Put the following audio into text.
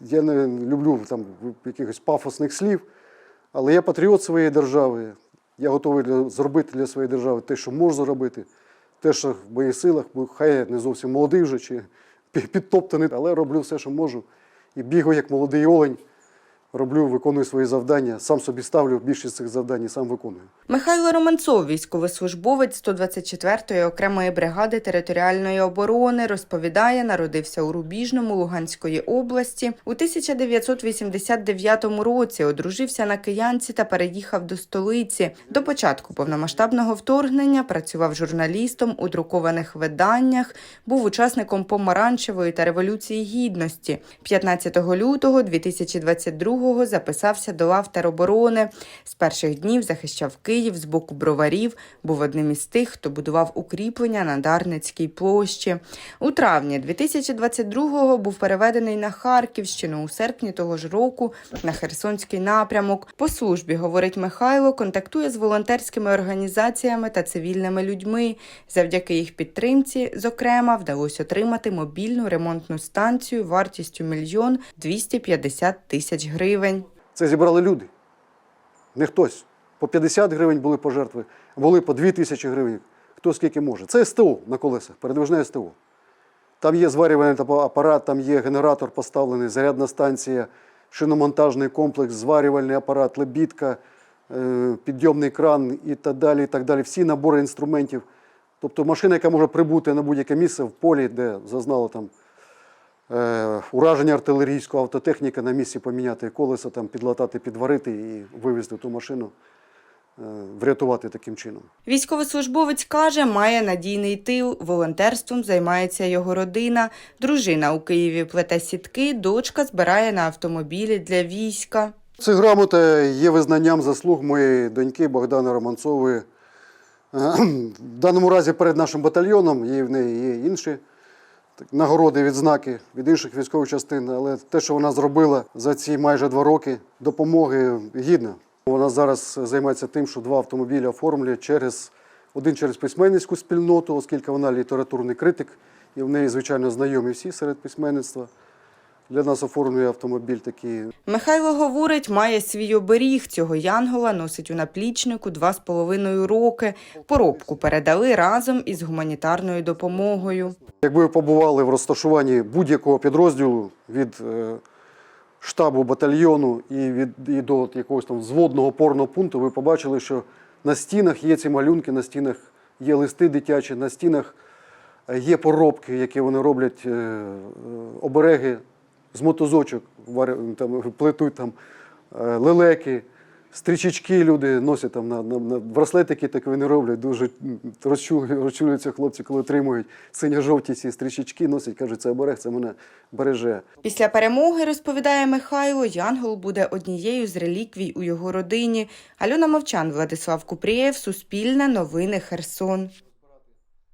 я не люблю там якихось пафосних слів, але я патріот своєї держави. Я готовий для- зробити для своєї держави те, що можу зробити, те, що в моїх силах, бо хай я не зовсім молодий вже чи підтоптаний, але роблю все, що можу. І бігаю як молодий олень, роблю, виконую свої завдання, сам собі ставлю більшість цих завдань і сам виконую. Михайло Романцов, військовослужбовець 124-ї окремої бригади територіальної оборони, розповідає, народився у Рубіжному Луганської області. У 1989 році одружився на киянці та переїхав до столиці. До початку повномасштабного вторгнення працював журналістом у друкованих виданнях, був учасником помаранчевої та революції гідності. 15 лютого 2022-го записався до лав тероборони. З перших днів захищав Київ з боку броварів, був одним із тих, хто будував укріплення на Дарницькій площі. У травні 2022-го був переведений на Харківщину у серпні того ж року на Херсонський напрямок. По службі, говорить Михайло, контактує з волонтерськими організаціями та цивільними людьми. Завдяки їх підтримці, зокрема, вдалося отримати мобільну ремонтну станцію вартістю мільйон 250 тисяч гривень. Це зібрали люди. Не хтось. По 50 гривень були пожертви, були по 2 тисячі гривень. Хто скільки може. Це СТО на колесах, передвижне СТО. Там є зварювальний апарат, там є генератор поставлений, зарядна станція, шиномонтажний комплекс, зварювальний апарат, лебідка, е, підйомний кран і так далі. і так далі. Всі набори інструментів. Тобто машина, яка може прибути на будь-яке місце в полі, де зазнало там ураження артилерійського автотехніка на місці поміняти колеса, там, підлатати, підварити і вивезти ту машину, е, врятувати таким чином. Військовослужбовець каже, має надійний тил, волонтерством займається його родина. Дружина у Києві плете сітки, дочка збирає на автомобілі для війська. Ця грамота є визнанням заслуг моєї доньки Богдани Романцової. Е, В даному разі перед нашим батальйоном є в неї є інші нагороди, відзнаки від інших військових частин, але те, що вона зробила за ці майже два роки допомоги, гідна. Вона зараз займається тим, що два автомобілі оформлює через один через письменницьку спільноту, оскільки вона літературний критик, і в неї, звичайно, знайомі всі серед письменництва. Для нас оформлює автомобіль такий Михайло говорить, має свій оберіг. Цього янгола носить у наплічнику два з половиною роки. Поробку передали разом із гуманітарною допомогою. Якби ви побували в розташуванні будь-якого підрозділу від е, штабу батальйону і, від, і до якогось там взводного опорного пункту, ви побачили, що на стінах є ці малюнки, на стінах є листи дитячі, на стінах е, є поробки, які вони роблять, е, обереги з мотозочок, там, плетуть там е, лелеки. Стрічечки люди носять там на, на, на браслетики, так вони роблять. Дуже розчулюються хлопці, коли отримують синьо-жовті ці стрічечки, носять, кажуть, це оберег, це мене береже. Після перемоги, розповідає Михайло, Янгол буде однією з реліквій у його родині. Альона Мовчан, Владислав Купрієв, Суспільне, Новини Херсон.